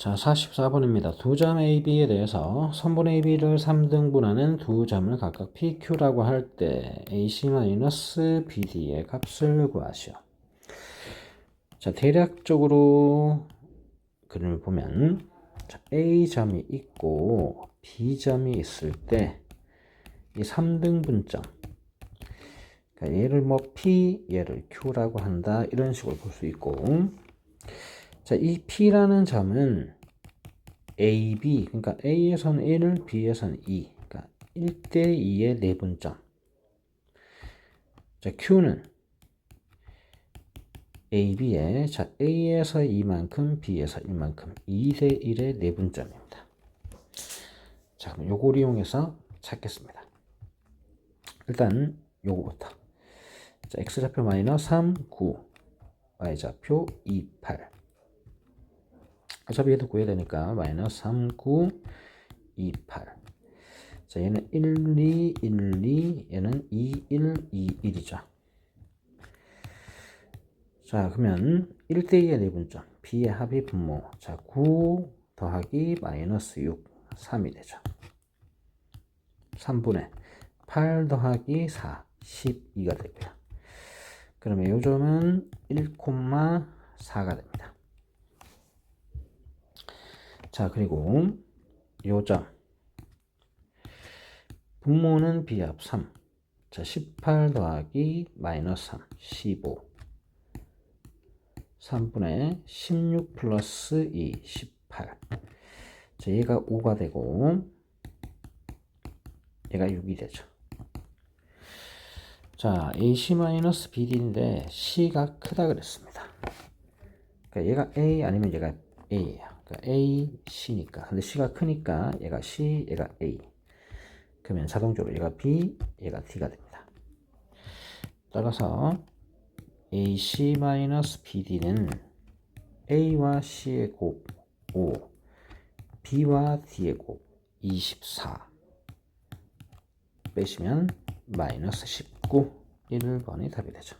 자, 44번입니다. 두 점 AB에 대해서 선분 AB를 3등분하는 두 점을 각각 PQ라고 할 때 AC-BD의 값을 구하시오. 자, 대략적으로 그림을 보면 자, A점이 있고 B점이 있을 때 이 3등분점 그러니까 얘를 뭐 P, 얘를 Q라고 한다 이런 식으로 볼 수 있고 자, 이 P라는 점은 AB, 그러니까 A에서는 1, B에서는 2, 그러니까 1대 2의 내분점. 자, Q는 AB에 자, A에서 2만큼, B에서 1만큼, 2대 1의 내분점입니다. 자, 그럼 요걸 이용해서 찾겠습니다. 일단 요거부터. 자, X좌표 마이너스 3, 9, Y좌표 2, 8. 어차피 얘도 구해야 되니까 마이너스 3, 9, 2, 8. 자, 얘는 1, 2, 1, 2, 얘는 2, 1, 2, 1이죠. 자, 그러면 1대2의 내분점, B의 합이 분모. 자, 9 더하기 마이너스 6, 3이 되죠. 3분의 8 더하기 4, 12가 되고요. 그러면 요 점은 1,4가 됩니다. 자, 그리고 요점. 분모는 비합 3. 자, 18 더하기 마이너스 3, 15. 3분의 16 플러스 2, 18. 자, 얘가 5가 되고, 얘가 6이 되죠. 자, AC-BD인데 C가 크다 그랬습니다. 그러니까 얘가 A 아니면 얘가 A예요. 그러니까 A, C니까. 근데 C가 크니까 얘가 C, 얘가 A. 그러면 자동적으로 얘가 B, 얘가 D가 됩니다. 따라서 AC-BD는 A와 C의 곱 5, B와 D의 곱 24 빼시면 마이너스 19 1번이 답이 되죠.